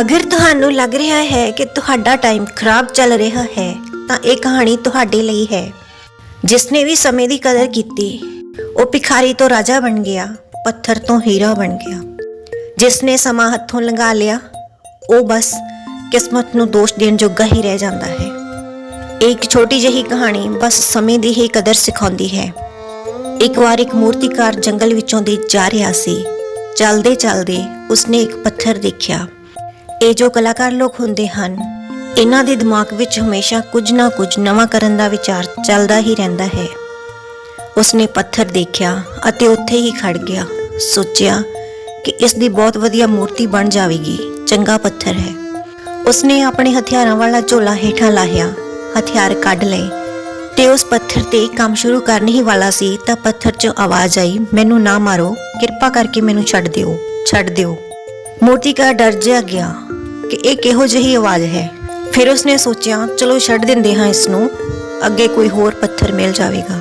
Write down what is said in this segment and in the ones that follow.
ਅਗਰ ਤੁਹਾਨੂੰ ਲੱਗ ਰਿਹਾ ਹੈ ਕਿ ਤੁਹਾਡਾ ਟਾਈਮ ਖਰਾਬ ਚੱਲ ਰਿਹਾ ਹੈ, ਤਾਂ ਇਹ ਕਹਾਣੀ ਤੁਹਾਡੇ ਲਈ ਹੈ। ਜਿਸ ਨੇ ਵੀ ਸਮੇਂ ਦੀ ਕਦਰ ਕੀਤੀ, ਉਹ ਭਿਖਾਰੀ ਤੋਂ ਰਾਜਾ ਬਣ ਗਿਆ, ਪੱਥਰ ਤੋਂ ਹੀਰਾ ਬਣ ਗਿਆ। ਜਿਸ ਨੇ ਸਮਾਂ ਹੱਥੋਂ ਲੰਘਾ ਲਿਆ, ਉਹ ਬਸ ਕਿਸਮਤ ਨੂੰ ਦੋਸ਼ ਦੇਣ ਜੋਗਾ ਹੀ ਰਹਿ ਜਾਂਦਾ ਹੈ। ਇਹ ਇੱਕ ਛੋਟੀ ਜਿਹੀ ਕਹਾਣੀ ਬਸ ਸਮੇਂ ਦੀ ਹੀ ਕਦਰ ਸਿਖਾਉਂਦੀ ਹੈ। ਇੱਕ ਵਾਰ ਇੱਕ ਮੂਰਤੀਕਾਰ ਜੰਗਲ ਵਿੱਚੋਂ ਦੀ ਜਾ ਰਿਹਾ ਸੀ। ਚਲਦੇ ਚਲਦੇ ਉਸਨੇ ਇੱਕ ਪੱਥਰ ਦੇਖਿਆ। ਇਹ ਜੋ ਕਲਾਕਾਰ ਲੋਕ ਹੁੰਦੇ ਹਨ, ਇਹਨਾਂ ਦੇ ਦਿਮਾਗ ਵਿੱਚ ਹਮੇਸ਼ਾ ਕੁਝ ਨਾ ਕੁਝ ਨਵਾਂ ਕਰਨ ਦਾ ਵਿਚਾਰ ਚੱਲਦਾ ਹੀ ਰਹਿੰਦਾ ਹੈ। ਉਸਨੇ ਪੱਥਰ ਦੇਖਿਆ ਅਤੇ ਉੱਥੇ ਹੀ ਖੜ ਗਿਆ, ਸੋਚਿਆ ਕਿ ਇਸ ਦੀ ਬਹੁਤ ਵਧੀਆ ਮੂਰਤੀ ਬਣ ਜਾਵੇਗੀ, ਚੰਗਾ ਪੱਥਰ ਹੈ। ਉਸਨੇ ਆਪਣੇ ਹਥਿਆਰਾਂ ਵਾਲਾ ਝੋਲਾ ਹੇਠਾਂ ਲਾਹਿਆ, ਹਥਿਆਰ ਕੱਢ ਲਏ ਤੇ ਉਸ ਪੱਥਰ ਤੇ ਕੰਮ ਸ਼ੁਰੂ ਕਰਨ ਹੀ ਵਾਲਾ ਸੀ ਤਾਂ ਪੱਥਰ 'ਚੋਂ ਆਵਾਜ਼ ਆਈ, ਮੈਨੂੰ ਨਾ ਮਾਰੋ, ਕਿਰਪਾ ਕਰਕੇ ਮੈਨੂੰ ਛੱਡ ਦਿਓ ਛੱਡ ਦਿਓ। ਮੂਰਤੀਕਾਰ ਡਰ ਜਿਹਾ ਗਿਆ ਕਿ ਇਹ ਕਿਹੋ ਜਿਹੀ ਆਵਾਜ਼ ਹੈ? ਫਿਰ ਉਸਨੇ ਸੋਚਿਆ, ਚਲੋ ਛੱਡ ਦਿੰਦੇ ਹਾਂ ਇਸ ਨੂੰ ਅੱਗੇ ਕੋਈ ਹੋਰ ਪੱਥਰ ਮਿਲ ਜਾਵੇਗਾ।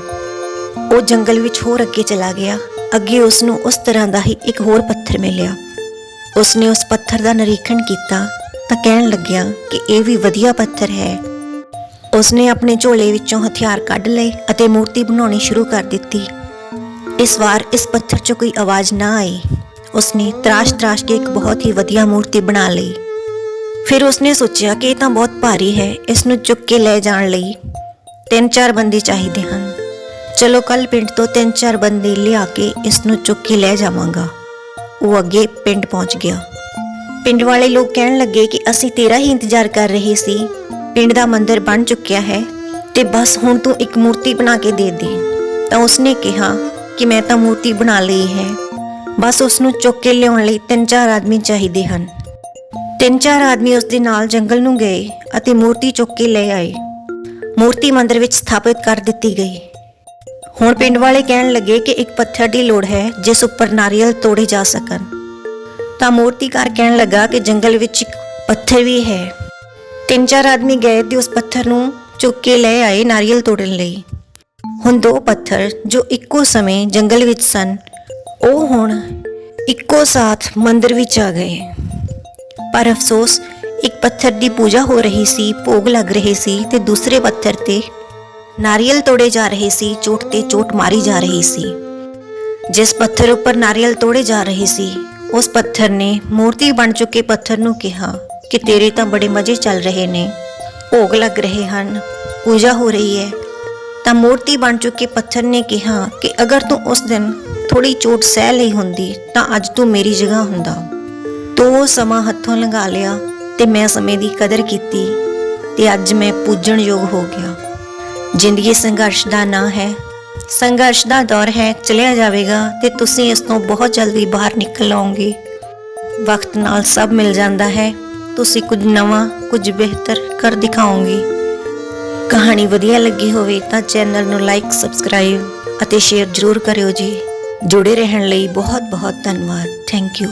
ਉਹ ਜੰਗਲ ਵਿੱਚ ਹੋਰ ਅੱਗੇ ਚਲਾ ਗਿਆ। ਅੱਗੇ ਉਸ ਨੂੰ ਉਸ ਤਰ੍ਹਾਂ ਦਾ ਹੀ ਇੱਕ ਹੋਰ ਪੱਥਰ ਮਿਲਿਆ। ਉਸਨੇ ਉਸ ਪੱਥਰ ਦਾ ਨਿਰੀਖਣ ਕੀਤਾ ਤਾਂ ਕਹਿਣ ਲੱਗਿਆ ਕਿ ਇਹ ਵੀ ਵਧੀਆ ਪੱਥਰ ਹੈ। ਉਸਨੇ ਆਪਣੇ ਝੋਲੇ ਵਿੱਚੋਂ ਹਥਿਆਰ ਕੱਢ ਲਏ ਅਤੇ ਮੂਰਤੀ ਬਣਾਉਣੀ ਸ਼ੁਰੂ ਕਰ ਦਿੱਤੀ। ਇਸ ਵਾਰ ਇਸ ਪੱਥਰ 'ਚੋਂ ਕੋਈ ਆਵਾਜ਼ ਨਾ ਆਈ। ਉਸਨੇ ਤਰਾਸ਼-ਤਰਾਸ਼ ਕੇ ਇੱਕ ਬਹੁਤ ਹੀ ਵਧੀਆ ਮੂਰਤੀ ਬਣਾ ਲਈ। ਫਿਰ ਉਸਨੇ ਸੋਚਿਆ ਕਿ ਇਹ ਤਾਂ ਬਹੁਤ ਭਾਰੀ ਹੈ, ਇਸ ਨੂੰ ਚੁੱਕ ਕੇ ਲੈ ਜਾਣ ਲਈ। ਤਿੰਨ ਚਾਰ ਬੰਦੇ ਚਾਹੀਦੇ ਹਨ। ਚਲੋ ਕੱਲ ਪਿੰਡ ਤੋਂ ਤਿੰਨ ਚਾਰ ਬੰਦੇ ਲਿਆ ਕੇ ਇਸ ਨੂੰ ਚੁੱਕ ਕੇ ਲੈ ਜਾਵਾਂਗਾ। ਉਹ ਅੱਗੇ ਪਿੰਡ ਪਹੁੰਚ ਗਿਆ। ਪਿੰਡ ਵਾਲੇ ਲੋਕ ਕਹਿਣ ਲੱਗੇ ਕਿ ਅਸੀਂ ਤੇਰਾ ਹੀ ਇੰਤਜ਼ਾਰ ਕਰ ਰਹੇ ਸੀ। ਪਿੰਡ ਦਾ ਮੰਦਿਰ ਬਣ ਚੁੱਕਿਆ ਹੈ ਤੇ ਬਸ ਹੁਣ ਤੂੰ ਇੱਕ ਮੂਰਤੀ ਬਣਾ ਕੇ ਦੇ ਦੇ। ਤਾਂ ਉਸਨੇ ਕਿਹਾ ਕਿ ਮੈਂ ਤਾਂ ਮੂਰਤੀ ਬਣਾ ਲਈ ਹੈ। ਬਸ ਉਸ ਨੂੰ ਚੁੱਕ ਕੇ ਲਿਆਉਣ ਲਈ ਤਿੰਨ ਚਾਰ ਆਦਮੀ ਚਾਹੀਦੇ ਹਨ। ਤਿੰਨ ਚਾਰ ਆਦਮੀ ਉਸ ਦੇ ਨਾਲ ਜੰਗਲ ਨੂੰ ਗਏ ਅਤੇ ਮੂਰਤੀ ਚੁੱਕ ਕੇ ਲੈ ਆਏ। ਮੂਰਤੀ ਮੰਦਰ ਵਿੱਚ ਸਥਾਪਿਤ ਕਰ ਦਿੱਤੀ ਗਈ। ਹੁਣ ਪਿੰਡ ਵਾਲੇ ਕਹਿਣ ਲੱਗੇ ਕਿ ਇੱਕ ਪੱਥਰ ਦੀ ਲੋੜ ਹੈ, ਜਿਸ ਉੱਪਰ ਨਾਰੀਅਲ ਤੋੜੇ ਜਾ ਸਕਣ। ਤਾਂ ਮੂਰਤੀਕਾਰ ਕਹਿਣ ਲੱਗਾ ਕਿ ਜੰਗਲ ਵਿੱਚ ਇੱਕ ਪੱਥਰ ਵੀ ਹੈ। ਤਿੰਨ ਚਾਰ ਆਦਮੀ ਗਏ ਤੇ ਉਸ ਪੱਥਰ ਨੂੰ ਚੁੱਕ ਕੇ ਲੈ ਆਏ ਨਾਰੀਅਲ ਤੋੜਨ ਲਈ। ਹੁਣ ਦੋ ਪੱਥਰ ਜੋ ਇੱਕੋ ਸਮੇਂ ਜੰਗਲ ਵਿੱਚ ਸਨ, ਉਹ ਹੁਣ ਇੱਕੋ ਸਾਥ ਮੰਦਰ ਵਿੱਚ ਆ ਗਏ। ਪਰ ਅਫਸੋਸ, ਇੱਕ ਪੱਥਰ ਦੀ ਪੂਜਾ ਹੋ ਰਹੀ ਸੀ, ਭੋਗ ਲੱਗ ਰਹੇ ਸੀ ਤੇ ਦੂਸਰੇ ਪੱਥਰ ਤੇ ਨਾਰੀਅਲ ਤੋੜੇ ਜਾ ਰਹੇ ਸੀ, ਚੋਟ ਤੇ ਚੋਟ ਮਾਰੀ ਜਾ ਰਹੀ ਸੀ। ਜਿਸ ਪੱਥਰ ਉੱਪਰ ਨਾਰੀਅਲ ਤੋੜੇ ਜਾ ਰਹੇ ਸੀ, ਉਸ ਪੱਥਰ ਨੇ ਮੂਰਤੀ ਬਣ ਚੁੱਕੇ ਪੱਥਰ ਨੂੰ ਕਿਹਾ ਕਿ ਤੇਰੇ ਤਾਂ ਬੜੇ ਮਜ਼ੇ ਚੱਲ ਰਹੇ ਨੇ, ਭੋਗ ਲੱਗ ਰਹੇ ਹਨ, ਪੂਜਾ ਹੋ ਰਹੀ ਹੈ। ਤਾਂ ਮੂਰਤੀ ਬਣ ਚੁੱਕੇ ਪੱਥਰ ਨੇ ਕਿਹਾ ਕਿ ਅਗਰ ਤੂੰ ਉਸ ਦਿਨ ਥੋੜੀ ਚੋਟ ਸਹਿ ਲਈ ਹੁੰਦੀ, ਤਾਂ ਅੱਜ ਤੂੰ ਮੇਰੀ ਜਗ੍ਹਾ ਹੁੰਦਾ। ਤੂੰ ਸਮਾਂ ਹੱਥੋਂ ਲੰਘਾ ਲਿਆ ਤੇ ਮੈਂ ਸਮੇਂ ਦੀ ਕਦਰ ਕੀਤੀ ਤੇ ਅੱਜ ਮੈਂ ਪੂਜਣ ਯੋਗ ਹੋ ਗਿਆ। ਜ਼ਿੰਦਗੀ ਸੰਘਰਸ਼ ਦਾ ਨਾਂ ਹੈ। ਸੰਘਰਸ਼ ਦਾ ਦੌਰ ਹੈ, ਚਲਿਆ ਜਾਵੇਗਾ ਤੇ ਤੁਸੀਂ ਇਸ ਤੋਂ ਬਹੁਤ ਜਲਦੀ ਬਾਹਰ ਨਿਕਲ ਆਓਗੇ। ਵਕਤ ਨਾਲ ਸਭ ਮਿਲ ਜਾਂਦਾ ਹੈ। ਤੁਸੀਂ ਕੁਝ ਨਵਾਂ, ਕੁਝ ਬਿਹਤਰ ਕਰ ਦਿਖਾਓਗੇ। ਕਹਾਣੀ ਵਧੀਆ ਲੱਗੀ ਹੋਵੇ ਤਾਂ ਚੈਨਲ ਨੂੰ ਲਾਈਕ, ਸਬਸਕ੍ਰਾਈਬ ਅਤੇ ਸ਼ੇਅਰ ਜ਼ਰੂਰ ਕਰਿਓ ਜੀ। ਜੁੜੇ ਰਹਿਣ ਲਈ ਬਹੁਤ ਬਹੁਤ ਧੰਨਵਾਦ। Thank you.